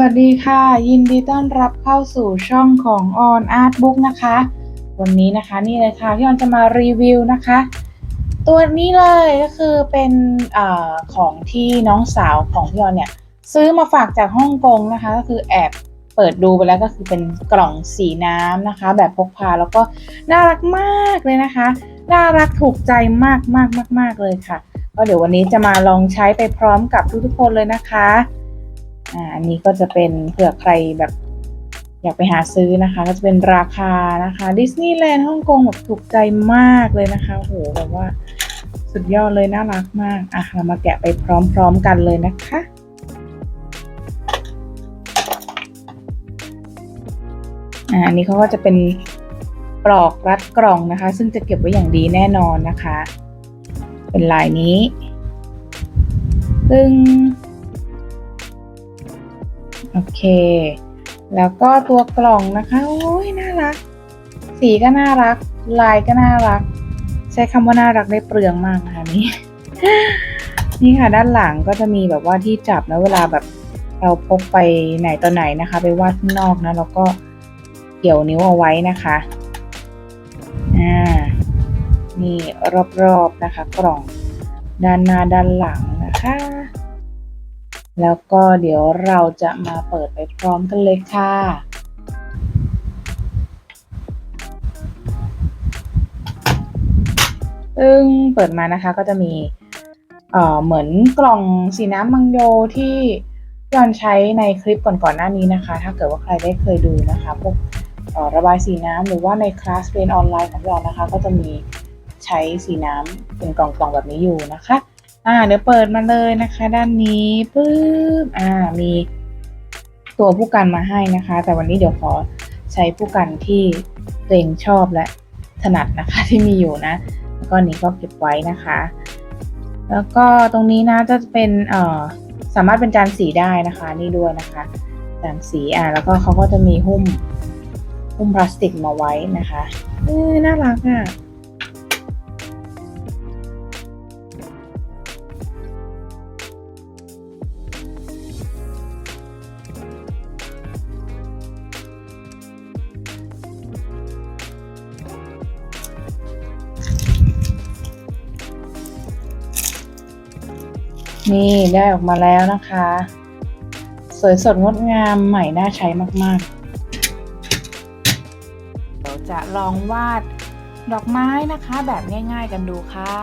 วัสดีค่ะ ยินดีต้อนรับเข้าสู่ช่องของ On Art Book นะคะ วันนี้นะคะนี่เลยค่ะพี่ออนจะมารีวิวนะคะ ตัวนี้เลยก็คือเป็นอของที่น้องสาวของพี่ออนเนี่ยซื้อมาฝากจากฮ่องกงนะคะ ก็คือแอบเปิดดูไปแล้วก็คือเป็นกล่องสีน้ำนะคะ แบบพกพาแล้วก็น่ารักมากเลยนะคะ น่ารักถูกใจมากมากมากมากเลยค่ะก็เดี๋ยววันนี้จะมาลองใช้ไปพร้อมกับทุกๆคนเลยนะคะ อ่าอันนี้ก็จะเป็นเผื่อใครแบบอยากไปหาซื้อนะคะ ก็จะเป็นราคานะคะดิสนีย์แลนด์ฮ่องกงแบบถูกใจมากเลยนะคะโหแบบว่าสุดยอดเลยน่ารักมากอะเรามาแกะไปพร้อมๆกันเลยนะคะอันนี้เขาก็จะเป็นปลอกรัดกล่องนะคะ ซึ่งจะเก็บไว้อย่างดีแน่นอนนะคะ เป็นลายนี้ซึ่ง เค แล้วก็ตัวกล่องนะคะโอ้ยน่ารัก สีก็น่ารัก ลายก็น่ารัก ใช้คำว่าน่ารักได้เปลืองมากนะคะนี่นี่ค่ะด้านหลังก็จะมีแบบว่าที่จับนะเวลาแบบเราพกไปไหนต่อไหนนะคะ ไปวาดข้างนอกนะแล้วก็เกี่ยวนิ้วเอาไว้นะคะอ่านี่รอบๆนะคะ กล่องด้านหน้าด้านหลังนะคะ แล้วก็เดี๋ยวเราจะมาเปิดไปพร้อมกันเลยค่ะ ซึ่งเปิดมานะคะก็จะมีเอ่อเหมือนกล่องสีน้ำมังโยที่ยอนใช้ในคลิปก่อนๆหน้านี้นะคะ ถ้าเกิดว่าใครได้เคยดูนะคะพวกระบายสีน้ำหรือว่าในคลาสเรียนออนไลน์ของเรานะคะ ก็จะมีใช้สีน้ำเป็นกล่องๆแบบนี้อยู่นะคะ อ่าเดี๋ยวเปิดมาเลยนะคะ ด้านนี้ปึ๊บอ่ามีตัวผู้กันมาให้นะคะ แต่วันนี้เดี๋ยวขอใช้ผู้กันที่ตัวเองชอบและถนัดนะคะที่มีอยู่นะแล้วก็นี้ก็เก็บไว้นะคะ แล้วก็ตรงนี้นะจะเป็นเอ่อสามารถเป็นจานสีได้นะคะ นี่ด้วยนะคะจานสีอ่าแล้วก็เขาก็จะมีหุ้มหุ้มพลาสติกมาไว้นะคะเออน่ารักอะ นี่ได้ออกมาแล้วนะคะ สวยสดงดงามใหม่น่าใช้มากๆ เราจะลองวาดดอกไม้นะคะ แบบง่าย ๆ กันดูค่ะ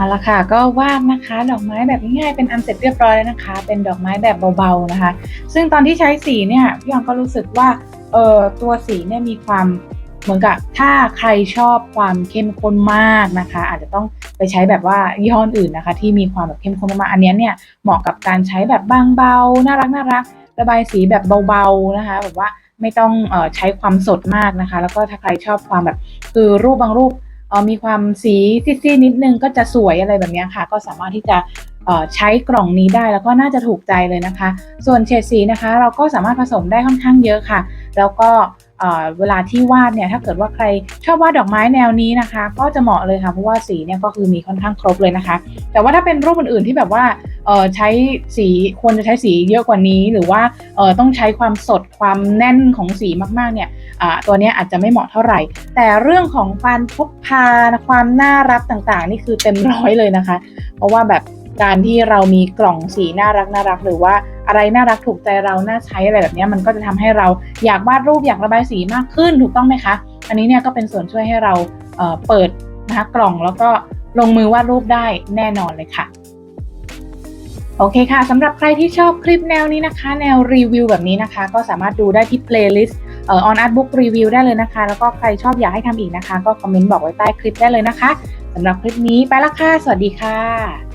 เอาละค่ะก็วาดนะคะดอกไม้แบบง่ายๆเป็นอันเสร็จเรียบร้อยแล้วนะคะ เป็นดอกไม้แบบเบาๆนะคะ ซึ่งตอนที่ใช้สีเนี่ยพี่ยองก็รู้สึกว่าเออตัวสีเนี่ยมีความเหมือนกับถ้าใครชอบความเข้มข้นมากนะคะ อาจจะต้องไปใช้แบบว่ายี่ห้ออื่นนะคะ ที่มีความแบบเข้มข้นมากอันนี้เนี่ยเหมาะกับการใช้แบบบางเบาน่ารักน่ารักระบายสีแบบเบาๆนะคะ แบบว่าไม่ต้องออใช้ความสดมากนะคะ แล้วก็ถ้าใครชอบความแบบคือรูปบางรูป มีความสีซีดๆนิดนึงก็จะสวยอะไรแบบนี้ค่ะ ก็สามารถที่จะเอ่อใช้กล่องนี้ได้แล้วก็น่าจะถูกใจเลยนะคะ ส่วนเฉดสีนะคะ เราก็สามารถผสมได้ค่อนข้างเยอะค่ะ แล้วก็เอ่อเวลาที่วาดเนี่ยถ้าเกิดว่าใครชอบวาดดอกไม้แนวนี้นะคะ ก็จะเหมาะเลยค่ะเพราะว่าสีเนี่ยก็คือมีค่อนข้างครบเลยนะคะ แต่ว่าถ้าเป็นรูปอื่นๆที่แบบว่า ใช้สีควรจะใช้สีเยอะกว่านี้ หรือว่าเออต้องใช้ความสดความแน่นของสีมากๆเนี่ยอ่าตัวนี้อาจจะไม่เหมาะเท่าไหร่ แต่เรื่องของการพกพาความน่ารักต่างๆ นี่คือเต็มร้อยเลยนะคะ เพราะว่าแบบการที่เรามีกล่องสีน่ารักน่ารัก หรือว่าอะไรน่ารักถูกใจเราน่าใช้อะไรแบบนี้มันก็จะทำให้เราอยากวาดรูปอยากระบายสีมากขึ้นถูกต้องไหมคะ อันนี้เนี่ยก็เป็นส่วนช่วยให้เราเอ่อเปิดนะคะกล่องแล้วก็ลงมือวาดรูปได้แน่นอนเลยค่ะ โอเคค่ะสำหรับใครที่ชอบคลิปแนวนี้นะคะ แนวรีวิวแบบนี้นะคะ ก็สามารถดูได้ที่ playlist เอ่อ on art book review ได้เลยนะคะ แล้วก็ใครชอบอยากให้ทำอีกนะคะ ก็คอมเมนต์บอกไว้ใต้คลิปได้เลยนะคะสำหรับคลิปนี้ไปละค่ะ สวัสดีค่ะ